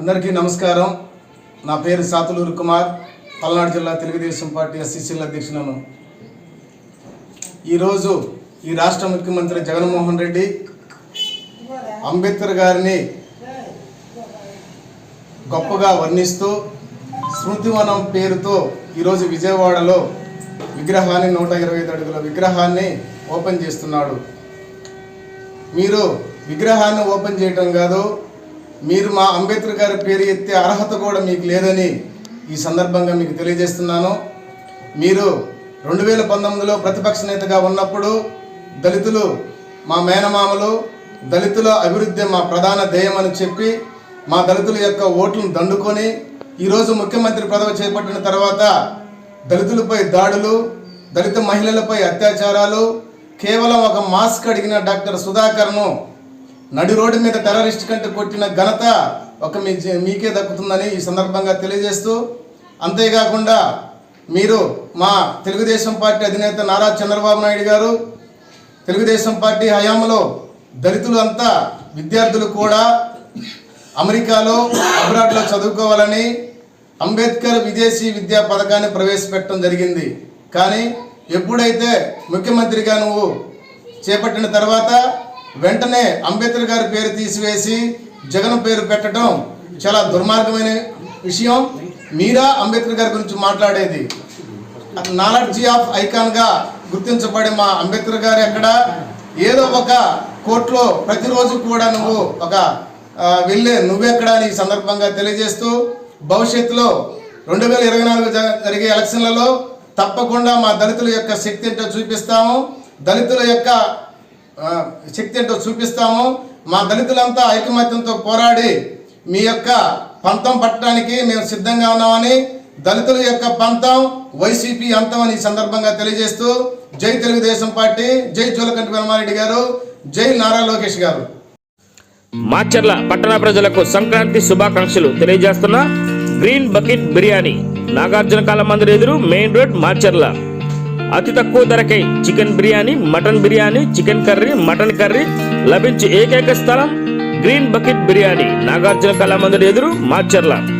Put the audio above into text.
అందరికీ నమస్కారం. నా పేరు సాతులూరు కుమార్. పల్నాడు జిల్లా తెలుగుదేశం పార్టీ ఎస్సీసీల అధ్యక్షులను. ఈరోజు ఈ రాష్ట్ర ముఖ్యమంత్రి జగన్మోహన్ రెడ్డి అంబేద్కర్ గారిని గొప్పగా వర్ణిస్తూ స్మృతివనం పేరుతో ఈరోజు విజయవాడలో విగ్రహాన్ని నూట ఇరవై ఐదు అడుగుల విగ్రహాన్ని ఓపెన్ చేస్తున్నాడు. మీరు విగ్రహాన్ని ఓపెన్ చేయటం కాదు మీరు మా అంబేద్కర్ గారి పేరు ఎత్తే అర్హత కూడా మీకు లేదని ఈ సందర్భంగా మీకు తెలియజేస్తున్నాను. మీరు రెండు వేల పంతొమ్మిదిలో ప్రతిపక్ష నేతగా ఉన్నప్పుడు దళితులు మా మేనమామలు దళితుల అభివృద్ధి మా ప్రధాన ధ్యేయమని చెప్పి మా దళితుల యొక్క ఓట్లను దండుకొని ఈరోజు ముఖ్యమంత్రి పదవి చేపట్టిన తర్వాత దళితులపై దాడులు దళిత మహిళలపై అత్యాచారాలు కేవలం ఒక మాస్క్ అడిగిన డాక్టర్ సుధాకర్ను నడి రోడ్డు మీద టెర్రరిస్ట్ కంటే కొట్టిన ఘనత ఒక మీ మీకే దక్కుతుందని ఈ సందర్భంగా తెలియజేస్తూ అంతేకాకుండా మీరు మా తెలుగుదేశం పార్టీ అధినేత నారా చంద్రబాబు నాయుడు గారు తెలుగుదేశం పార్టీ హయాంలో దళితులు అంతా విద్యార్థులు కూడా అమెరికాలో అబ్రాడ్లో చదువుకోవాలని అంబేద్కర్ విదేశీ విద్యా పథకాన్ని ప్రవేశపెట్టడం జరిగింది. కానీ ఎప్పుడైతే ముఖ్యమంత్రిగా నువ్వు చేపట్టిన తర్వాత వెంటనే అంబేద్కర్ గారి పేరు తీసివేసి జగన్ పేరు పెట్టడం చాలా దుర్మార్గమైన విషయం. మీరా అంబేద్కర్ గారి గురించి మాట్లాడేది. నాలెడ్జీ ఆఫ్ ఐకాన్గా గుర్తించబడే మా అంబేద్కర్ గారు ఎక్కడ? ఏదో ఒక కోర్టులో ప్రతిరోజు కూడా నువ్వు ఒక వెళ్ళే నువ్వెక్కడ అని ఈ సందర్భంగా తెలియజేస్తూ భవిష్యత్తులో రెండు వేల ఇరవై నాలుగు జరిగే ఎలక్షన్లలో తప్పకుండా మా దళితుల యొక్క శక్తి ఏంటో చూపిస్తాము. దళితుల యొక్క శక్తి ఏంటో చూపిస్తాము. మా దళితులంతా ఐకమత్యంతో పోరాడి మీ యొక్క పంతం పట్టడానికి మేము సిద్ధంగా ఉన్నామని దళితుల యొక్క పంతం వైసీపీ అంతం అని ఈ సందర్భంగా తెలియజేస్తూ జై తెలుగుదేశం పార్టీ జై జోలకంటి బ్రహ్మారెడ్డి గారు జై నారా లోకేష్ గారు. మాచర్ల పట్టణ ప్రజలకు సంక్రాంతి శుభాకాంక్షలు తెలియజేస్తున్న గ్రీన్ బకెట్ బిర్యానీ. నాగార్జున కాల మందిర్ ఎదురు మెయిన్ రోడ్ మాచర్ల. అతి తక్కువ ధరకై chicken biryani mutton biryani chicken curry mutton curry లభించే ఏకైక స్థలం గ్రీన్ బకెట్ బిర్యానీ. నాగార్జున కళా మందిర్ ఎదురు మాచర్ల.